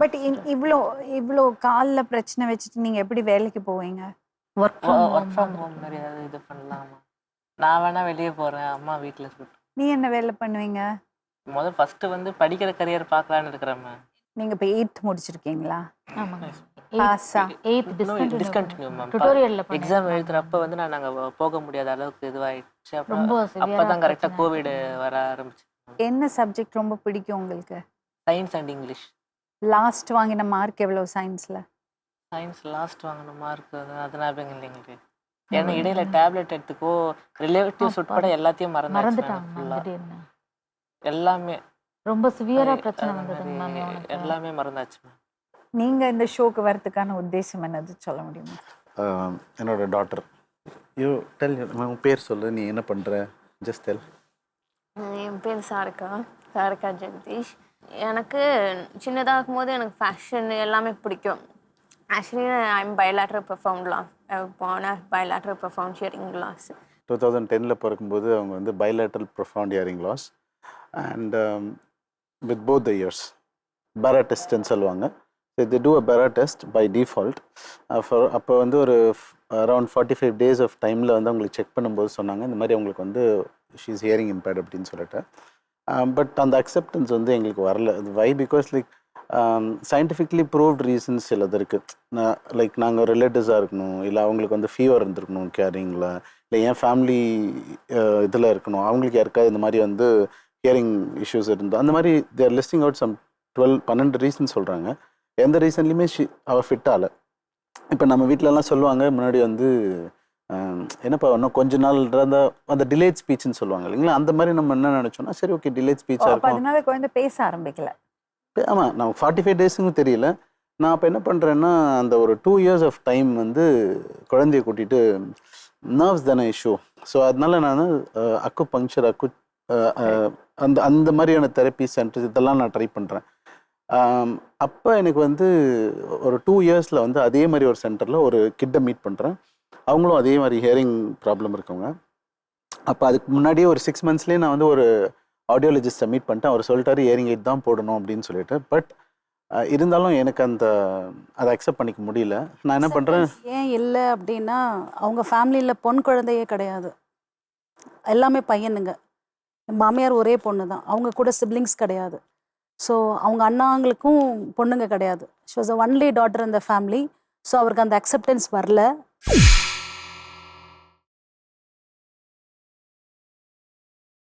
But இவ்வளோ இவ்வளோ காலில் பிரச்சனை வச்சுட்டு நீங்கள் எப்படி வேலைக்கு போவீங்க? ஒர்க் ஒர்க் ஃப்ரம் ஹோம் மாதிரி. ஏதாவது இது பண்ணலாமா? நான் வேணா வெளியே போறேன் அம்மா வீட்டில் இருக்கட்டும் நீ என்ன வேலை பண்ணுவீங்க? முதல் ஃபர்ஸ்ட் வந்து படிக்கிற கரியர் பார்க்கலான்னு இருக்கிறேன் மேம் நீங்கள் இப்போ எயித் முடிச்சிருக்கீங்களா? ஆமாங்க. எக்ஸாம் எழுதுறப்ப வந்து நான் நாங்கள் போக முடியாத அளவுக்கு இதுவாயிடுச்சு. அப்புறம் ரொம்ப severe அப்போ தான் ஆ கரெக்டாக பிரச்சனை கோவிட் வர ஆரம்பிச்சு. என்ன சப்ஜெக்ட் ரொம்ப பிடிக்கும் உங்களுக்கு? சயின்ஸ் அண்ட் இங்கிலீஷ் லாஸ்ட் வாங்கின மார்க் எவ்வளோ சயின்ஸில் சயின்ஸ் லாஸ்ட் வாங்கின மார்க் அது ஞாபகம் இல்லைங்களுக்கு ஏன்னா இடையில டேப்லெட் எடுத்துக்கோ ரிலேட்டிவ்ஸ் உட்பட எல்லாத்தையும் மறந்துட்டாங்க. எல்லாமே. ரொம்ப சிவியரா பிரச்சனை இவனுக்கு எல்லாமே மறந்தாச்சு மேம் நீங்கள் இந்த ஷோக்கு வரதுக்கான உத்தேசம் என்னது சொல்ல முடியுமா? ஆஹ் என்னோட டாட்டர் யூ டெல் உன் பேர் சொல்லு நீ என்ன பண்ணுற ஜஸ்ட் டெல் என் பேர் சாருக்கா. சாருக்கா ஜெகதீஷ். எனக்கு சின்னதாக இருக்கும்போது எனக்கு ஃபேஷன் எல்லாமே பிடிக்கும். ஆக்சுவலி ஐம் பயலாட்ரல் பெர்ஃபார்ம்லாம் கிளாஸ் போன பயலாட்ரல் பெர்ஃபார்ம் ஷியரிங் கிளாஸ் டூ தௌசண்ட் டெனில் பிறக்கும்போது அவங்க வந்து bilateral profound hearing loss and with both the ears BERA டெஸ்ட்னு சொல்லுவாங்க. இது டூ அ பேரா டெஸ்ட் பை டிஃபால்ட் அப்போ வந்து ஒரு around forty five days of டைமில் வந்து அவங்களுக்கு செக் பண்ணும்போது சொன்னாங்க இந்த மாதிரி அவங்களுக்கு வந்து ஷீஸ் ஹியரிங் இம்பேர்ட் அப்படின்னு சொல்லிட்டு. பட் அந்த அக்செப்டன்ஸ் வந்து எங்களுக்கு வரல. Why because like scientifically proved reasons சிலது இருக்குது லைக் நாங்கள் ரிலேட்டிவ்ஸாக இருக்கணும் இல்லை அவங்களுக்கு வந்து ஃபீவர் இருந்திருக்கணும் கேரிங்கில் இல்லை என் ஃபேமிலி இதில் இருக்கணும் அவங்களுக்கு யாருக்காவது இந்த மாதிரி வந்து ஹியரிங் இஷ்யூஸ் இருந்தோம் அந்த மாதிரி they're listing out some twelve பன்னெண்டு ரீசன் சொல்கிறாங்க எந்த ரீசன்லையுமே ஷி அவள் ஃபிட் ஆகலை. இப்போ நம்ம வீட்டிலலாம் சொல்லுவாங்க முன்னாடி வந்து என்னப்பா இன்னும் கொஞ்ச நாள் இருந்தா அந்த டிலேட் ஸ்பீச்னு சொல்லுவாங்க இல்லைங்களா? அந்த மாதிரி நம்ம என்ன நினச்சோம்னா சரி ஓகே டிலேட் ஸ்பீச்சாக இருக்கும். அதனால குழந்தை பேச ஆரம்பிக்கல. ஆமாம் நான் ஃபார்ட்டி ஃபைவ் டேஸுக்கும் தெரியல. நான் அப்போ என்ன பண்ணுறேன்னா அந்த ஒரு டூ இயர்ஸ் ஆஃப் டைம் வந்து குழந்தைய கூட்டிகிட்டு நர்வ்ஸ் தானே இஷ்யூ ஸோ அதனால நான் அக்கு பங்க்சர் அக்கு அந்த அந்த மாதிரியான தெரப்பி சென்டர்ஸ் இதெல்லாம் நான் ட்ரை பண்ணுறேன் அப்போ எனக்கு வந்து ஒரு டூ இயர்ஸில் வந்து அதே மாதிரி ஒரு சென்டரில் ஒரு கிட்டை மீட் பண்ணுறேன் அவங்களும் அதே மாதிரி ஹியரிங் ப்ராப்ளம் இருக்கவங்க. அப்போ அதுக்கு முன்னாடியே ஒரு சிக்ஸ் மந்த்ஸ்லேயே நான் வந்து ஒரு ஆடியோலஜிஸ்ட்டை மீட் பண்ணிட்டேன். அவர் சொல்லிட்டாரு இயரிங் எயிட் தான் போடணும் அப்படின்னு சொல்லிட்டு. பட் இருந்தாலும் எனக்கு அந்த அதை அக்செப்ட் பண்ணிக்க முடியல. நான் என்ன பண்ணுறேன் ஏன் இல்லை அப்படின்னா அவங்க ஃபேமிலியில் பொன் குழந்தையே கிடையாது. எல்லாமே பையனுங்க. மாமியார் ஒரே பொண்ணு தான். அவங்க கூட சிப்ளிங்ஸ் கிடையாது. ஸோ அவங்க அண்ணாங்களுக்கும் பொண்ணுங்க கிடையாது. She was a only daughter இந்த ஃபேமிலி ஸோ அவருக்கு அந்த அக்செப்டன்ஸ் வரல.